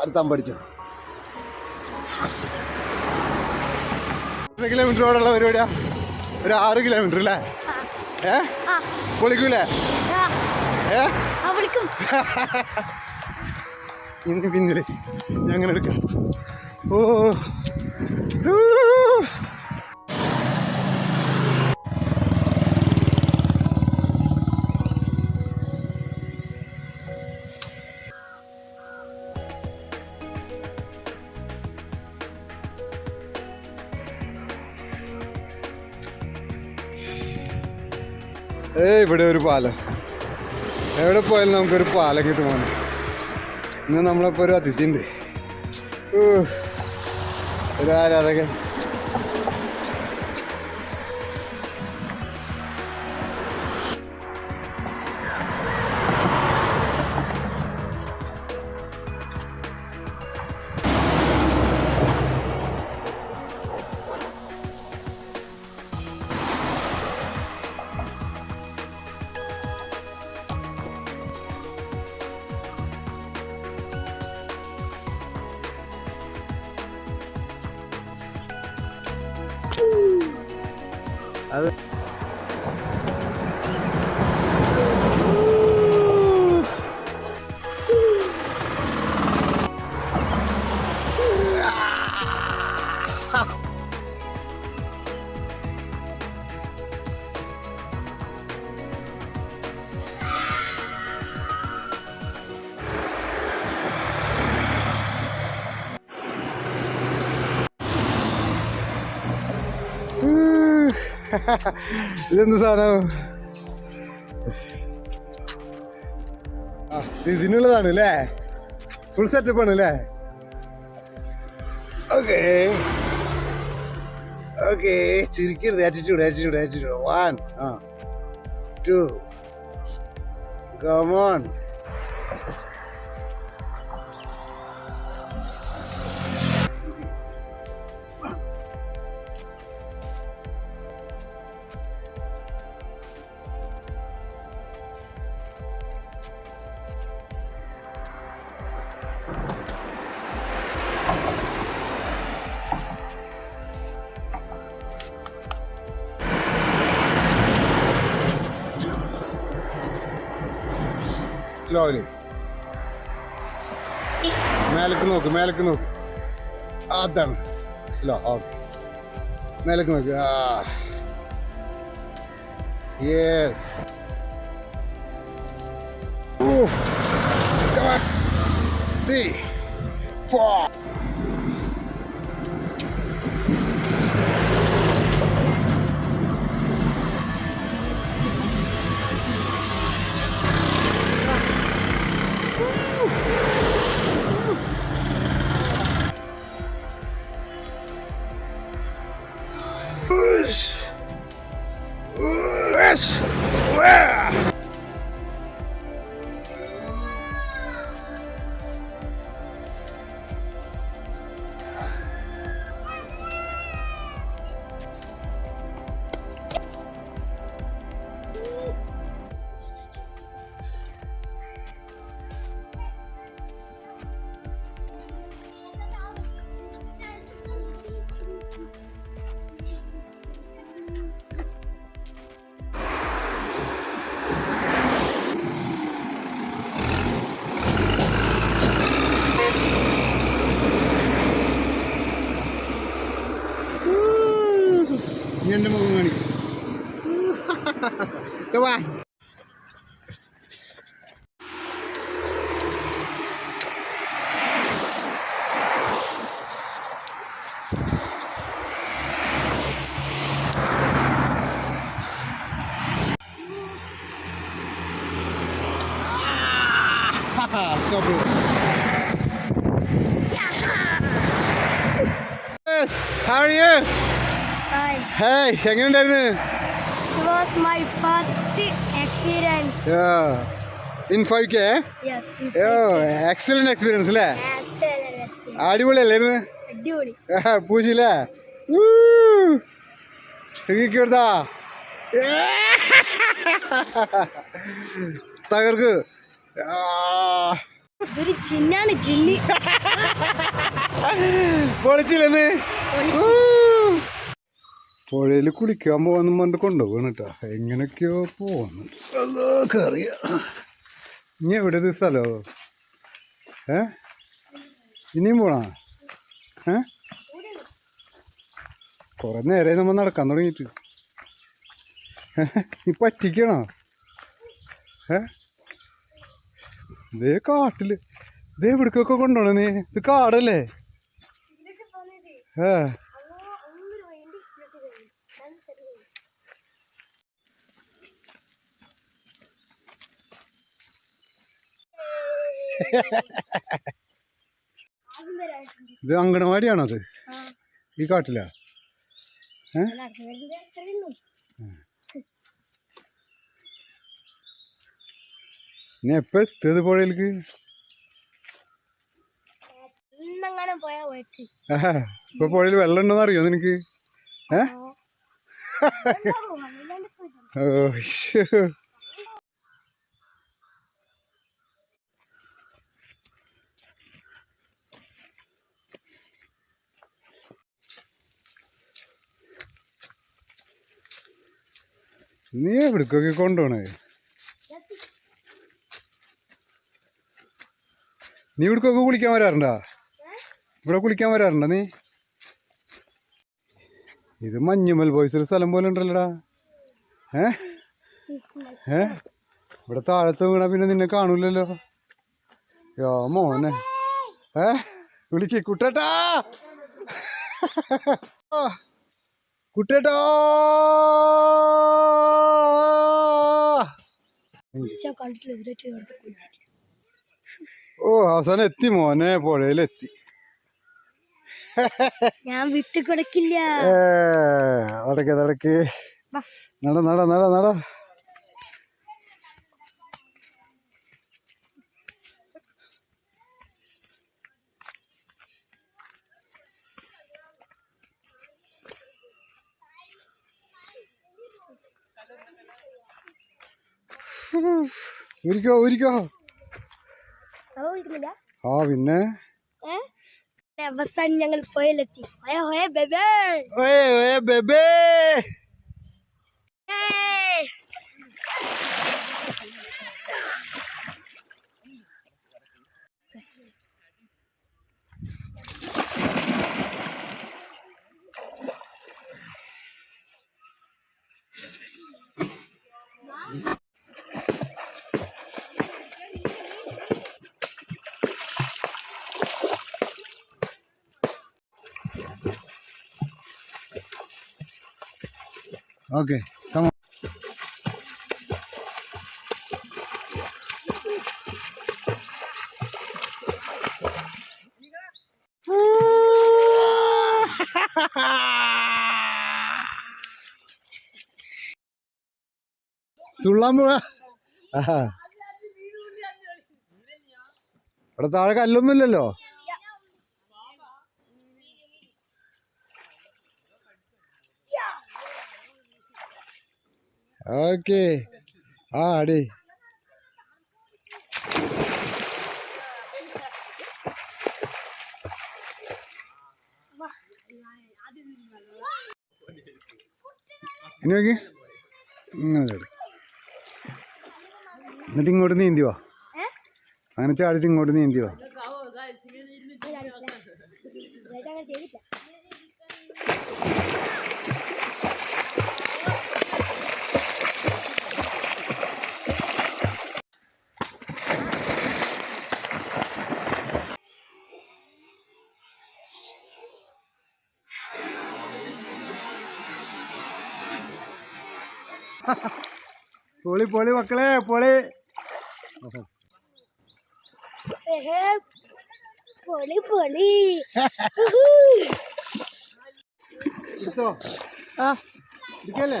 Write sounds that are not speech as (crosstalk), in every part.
അടുത്താൻ പഠിച്ചു എത്ര കിലോമീറ്റർ ഓടുള്ള പരിപാടിയാ? ഒരു ആറ് കിലോമീറ്റർ അല്ലേ? ഏ? ആ. പൊളിക്കൂലേ ഏ? (laughs) ഇന്ന് പിന്നിൽ ഞങ്ങൾ എടുക്കാം ഓ. ഇവിടെ ഒരു പാലം. എവിടെ പോയാലും നമുക്കൊരു പാലം പോകണം ഇന്ന് നമ്മളിപ്പോൾ ഒരു അതിഥി ഉണ്ട് ഊ, ഒരു ആരാധകൻ. അത് ഇതെന്ത് സാധനം? ഇതിനുള്ളതാണ് അല്ലേ? ഫുൾ സെറ്റപ്പ് ആണ് അല്ലേ? ഓക്കെ ഓക്കെ ചിരിക്കരുത്. ആറ്റിറ്റ്യൂഡ് ആറ്റിറ്റ്യൂഡ് ആറ്റിറ്റ്യൂഡ് വൺ ആ. ടു കമോൺ സ്ലോലി മേലേക്ക് നോക്ക് മേലേക്ക് നോക്ക്. അതാണ്. സ്ലോ ഓക്കെ മേലേക്ക് നോക്ക് ആ. Yes Three, four. Hey, എങ്ങനെയുണ്ടായിരുന്നു. In five K. Excellent experience അല്ലേ. അടിപൊളിയല്ലായിരുന്നു അടിപൊളി. പൂച്ചില്ലേ കൊടുത്താ തകർക്ക്. ഇതൊരു ചിന്നാണ് ചിന്നി പൊളിച്ചില്ലെന്ന് പുഴയിൽ കുളിക്കാൻ പോകാന്നും പറഞ്ഞിട്ട് കൊണ്ടുപോകണം കേട്ടോ. എങ്ങനെയൊക്കെയോ പോകുന്നു കറിയ. ഇനി എവിടെ ഇത് സ്ഥലമോ ഏ? ഇനിയും പോണാ? ഏ? കുറെ നേരെ നമ്മൾ നടക്കാൻ തുടങ്ങിയിട്ട്. നീ പറ്റിക്കണോ? ഏ? ഇതേ കാട്ടിൽ ഇതേ ഇവിടേക്കൊക്കെ കൊണ്ടുപോകണേ നീ ഇത് കാടല്ലേ? ഏ. ഇത് അങ്കണവാടിയാണോ അത്? ഈ കാട്ടിലാ? നീ എപ്പോ എത്തിയത് പുഴയിലേക്ക്? ഇപ്പൊ പുഴയിൽ വെള്ളം ഉണ്ടെന്ന് അറിയോ നിനക്ക്? ഏ? ഓ നീ എവിടേക്കൊക്കെ കൊണ്ടുപോണേ? നീ ഇവിടേക്കൊക്കെ കുളിക്കാൻ വരാറുണ്ടാ? ഇവിടെ കുളിക്കാൻ വരാറുണ്ടോ നീ? ഇത് മഞ്ഞുമൽ ബോയ്സ് സ്ഥലം പോലെ ഉണ്ടല്ലോടാ. ഏ? ഏ? ഇവിടെ താഴത്ത് വീണാ പിന്നെ നിന്നെ കാണൂലല്ലോ. യോ മോനെ. ഏ? വിളിക്ക് കുട്ടേട്ടാ. കുട്ടേട്ടാ. ഓ അവസാനം എത്തി മോനെ പുഴയിലെത്തി. ഞാൻ വിട്ടു കൊടുക്കില്ല. നടക്ക് നടക്ക്. നട നട നട നട. ഊരിക്കോ ഊരിക്കോ ആ പിന്നെ? അവസാനം ഞങ്ങൾ പോയിലെത്തി ഹോയ ഹോയ ബേബേ. ഓയേ ഓയേ ബേബേ. ഓക്കെ കമ തുള്ളാൻ പോവാ ആഹാ. ഇവിടെ താഴെ കല്ലൊന്നുമില്ലല്ലോ Okay. ആ അടി. ഇനി നോക്കി. ഇങ്ങനെ ചാടി എന്നിട്ട് ഇങ്ങോട്ട് നീന്തി വാ? അങ്ങനെ ചാടിച്ച് ഇങ്ങോട്ട് നീന്തി വാ. പൊളി പൊളി മക്കളെ പൊളി. പൊളി പൊളി. ഇരിക്കല്ലേ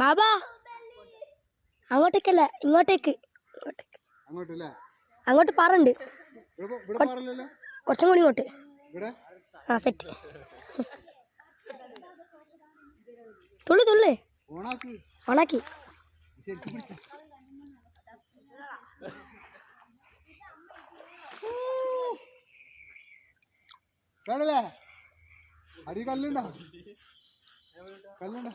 ബാബാ അങ്ങോട്ടേക്കല്ല ഇങ്ങോട്ടേക്ക്. അങ്ങോട്ട് പാറുണ്ട്. കുറച്ചും കൂടി ഇങ്ങോട്ട്. ആ സെറ്റ് തുള്ളി തുള്ളി. ഓണാക്ക്. വേണല്ലേ? അടി കല്ലുണ്ടോ? കല്ലുണ്ടോ?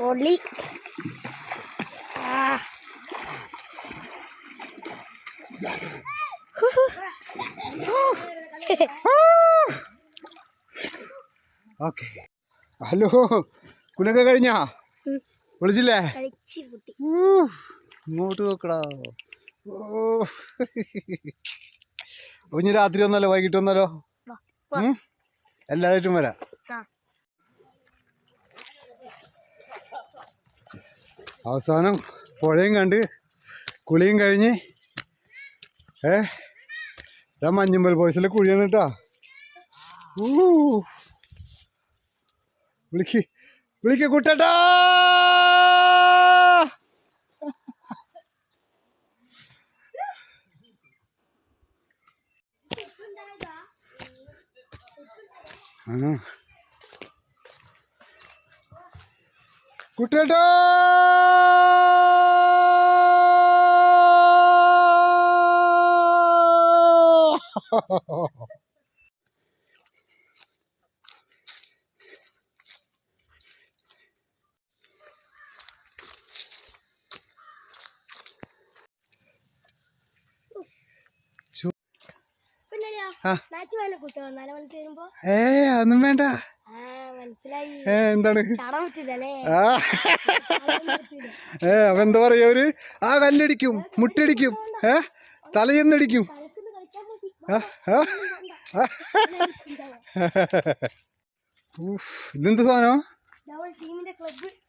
പൊള്ളി. ആ. ഓക്കെ. ഹലോ കുലൊക്കെ കഴിഞ്ഞാ. വിളിച്ചില്ലേ? ഇങ്ങോട്ട് നോക്കടാ. ഓ. അപ്പൊ ഇനി രാത്രി വന്നാലോ? വൈകിട്ട് വന്നാലോ? എല്ലാവരും വരാം. അവസാനം പുഴയും കണ്ട് കുളിയും കഴിഞ്ഞ് ഏ ഞാൻ മഞ്ഞുമ്പൽ ബോയ്സിലെ കുഴിയാണ് കേട്ടോ. വിളിക്ക് വിളിക്ക് കുട്ടട്ടാ. ആ. കുട്ടേട്ടാ പിന്നെ ആ. മാച്ച് വേണം കുട്ടോ നാല് മണിക്ക് വരുമ്പോ. ഏ അതൊന്നും വേണ്ട. ഏ എന്താണ്? ഏ അപ്പൊ എന്താ പറയാ അവർ? ആ കല്ലടിക്കും മുട്ടടിക്കും ഏ? തലയെന്നടിക്കും. ഇതെന്ത് സാധനം?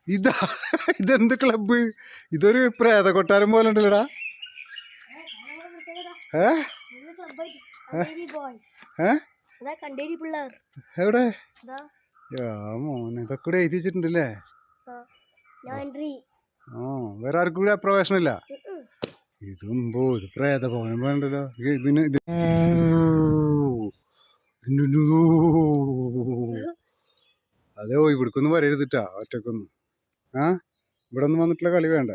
ഇതാ ഇതെന്ത് ക്ലബ്ബ്? ഇതൊരു പ്രേത കൊട്ടാരം പോലെ ഉണ്ടല്ലോടാ. ഏ? ഏ? എവിടെ? മോനെ ഇതൊക്കെ ഇവിടെ എഴുതി വെച്ചിട്ടുണ്ടല്ലേ ആ, വേറെ ആർക്കും ഇവിടെ പ്രവേശനമില്ല ഇതുമ്പോ ഇത് പ്രേത ഭവനം വേണ്ടല്ലോ ഇത് ഇതിന് ഇത്. അതെ ഓ ഇവിടക്കൊന്നും വരരുതിട്ടാ ഒറ്റക്കൊന്നും. ആ ഇവിടെ ഒന്നും വന്നിട്ടുള്ള കളി വേണ്ട.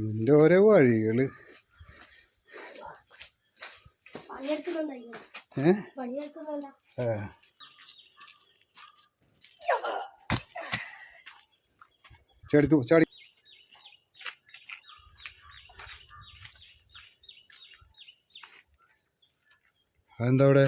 നിന്റെ ഓരോ വഴികൾ പണിയെടുക്കുന്നുണ്ടായിരുന്നു ഏ പണിയെടുക്കുന്നുണ്ട ആ. ചാടി തൂ- ചാടി. അതെന്താ അവിടെ?